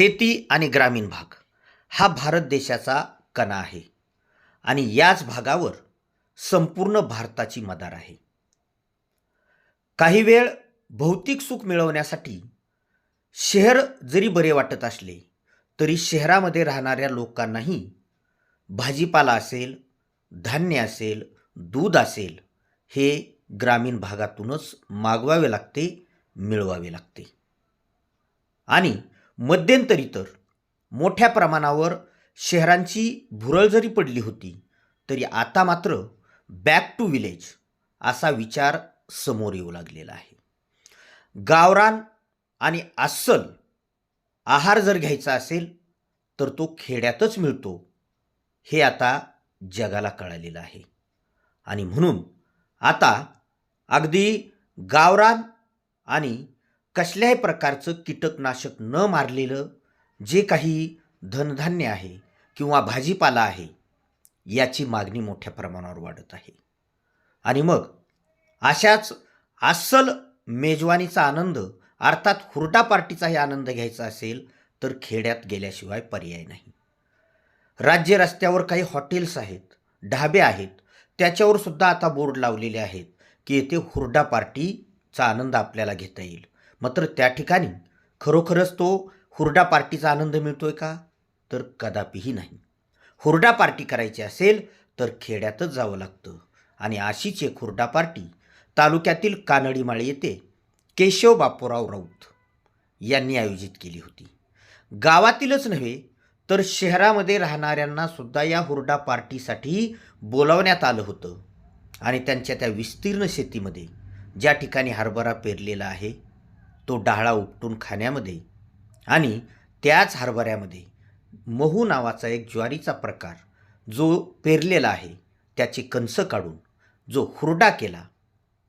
शेती आणि ग्रामीण भाग हा भारत देशाचा कणा आहे. आणि याच भागावर संपूर्ण भारताची मदार आहे. काही वेळ भौतिक सुख मिळवण्यासाठी शहर जरी बरे वाटत असले तरी शहरामध्ये राहणाऱ्या लोकांनाही भाजीपाला असेल धान्य असेल दूध असेल हे ग्रामीण भागातूनच मागवावे लागते मिळवावे लागते. आणि मध्यंतरी तर मोठ्या प्रमाणावर शहरांची भुरळ जरी पडली होती तरी आता मात्र बॅक टू विलेज असा विचार समोर येऊ लागलेला आहे. गावरान आणि अस्सल आहार जर घ्यायचा असेल तर तो खेड्यातच मिळतो हे आता जगाला कळालेलं आहे. आणि म्हणून आता अगदी गावरान आणि कसल्याही प्रकारचं कीटकनाशक न मारलेलं जे काही धनधान्य आहे किंवा भाजीपाला आहे याची मागणी मोठ्या प्रमाणावर वाढत आहे. आणि मग अशाच अस्सल मेजवानीचा आनंद अर्थात हुरडा पार्टीचाही आनंद घ्यायचा असेल तर खेड्यात गेल्याशिवाय पर्याय नाही. राज्य रस्त्यावर काही हॉटेल्स आहेत ढाबे आहेत त्याच्यावर सुद्धा आता बोर्ड लावलेले आहेत की येथे हुरडा पार्टीचा आनंद आपल्याला घेता येईल. मात्र त्या ठिकाणी खरोखरच तो हुरडा पार्टीचा आनंद मिळतो आहे का? तर कदापिही नाही. हुरडा पार्टी करायची असेल तर खेड्यातच जावं लागतं. आणि अशीच एक हुरडा पार्टी तालुक्यातील कानडीमाळी येथे केशव बापूराव राऊत यांनी आयोजित केली होती. गावातीलच नव्हे तर शहरामध्ये राहणाऱ्यांना सुद्धा या हुरडा पार्टीसाठी बोलावण्यात आलं होतं. आणि त्यांच्या त्या विस्तीर्ण शेतीमध्ये ज्या ठिकाणी हरभरा पेरलेला आहे तो डाळा उपटून खाण्यामध्ये आणि त्याच हरभऱ्यामध्ये महू नावाचा एक ज्वारीचा प्रकार जो पेरलेला आहे त्याचे कंस काढून जो हुरडा केला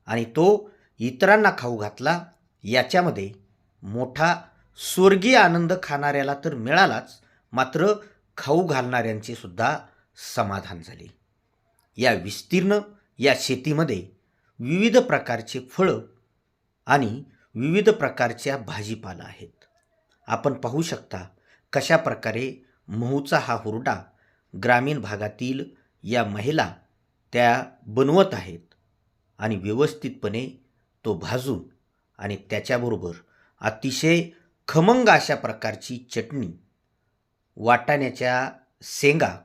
आणि तो इतरांना खाऊ घातला याच्यामध्ये मोठा स्वर्गीय आनंद खाणाऱ्याला तर मिळालाच मात्र खाऊ घालणाऱ्यांचे सुद्धा समाधान झाले. या विस्तीर्ण या शेतीमध्ये विविध प्रकारचे फळं आणि विविध प्रकारच्या भाजीपाला आहेत. आपण पाहू शकता कशा प्रकारे महूचा हा हुरडा ग्रामीण भागातील या महिला त्या बनवत आहेत आणि व्यवस्थितपणे तो भाजून आणि त्याच्याबरोबर अतिशय खमंग अशा प्रकारची चटणी वाटाण्याच्या शेंगा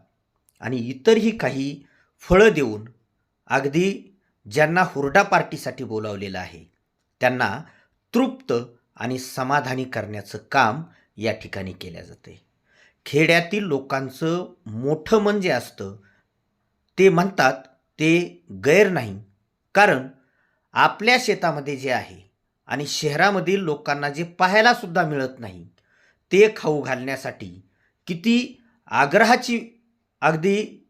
आणि इतरही काही फळं देऊन अगदी ज्यांना हुरडा पार्टीसाठी बोलावलेलं आहे त्यांना तृप्त आणि समाधानी करण्याचं काम या ठिकाणी केल्या जाते. खेड्यातील लोकांचं मोठं मन जे असतं ते म्हणतात ते गैर नाही. कारण आपल्या शेतामध्ये जे आहे आणि शहरामधील लोकांना जे पाहायलासुद्धा मिळत नाही ते खाऊ घालण्यासाठी किती आग्रहाची अगदी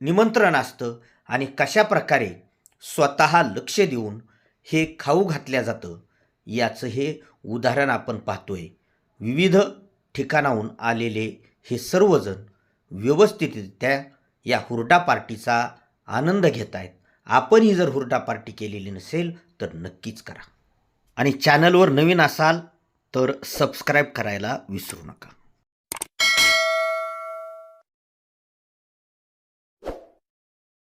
निमंत्रण असतं आणि कशा प्रकारे स्वतः लक्ष देऊन हे खाऊ घातल्या जातं याचं हे उदाहरण आपण पाहतोय. विविध ठिकाणाहून आलेले हे सर्वजण व्यवस्थितरित्या या हुरडा पार्टीचा आनंद घेत आहेत. आपणही जर हुरडा पार्टी केलेली नसेल तर नक्कीच करा. आणि चॅनलवर नवीन असाल तर सबस्क्राईब करायला विसरू नका.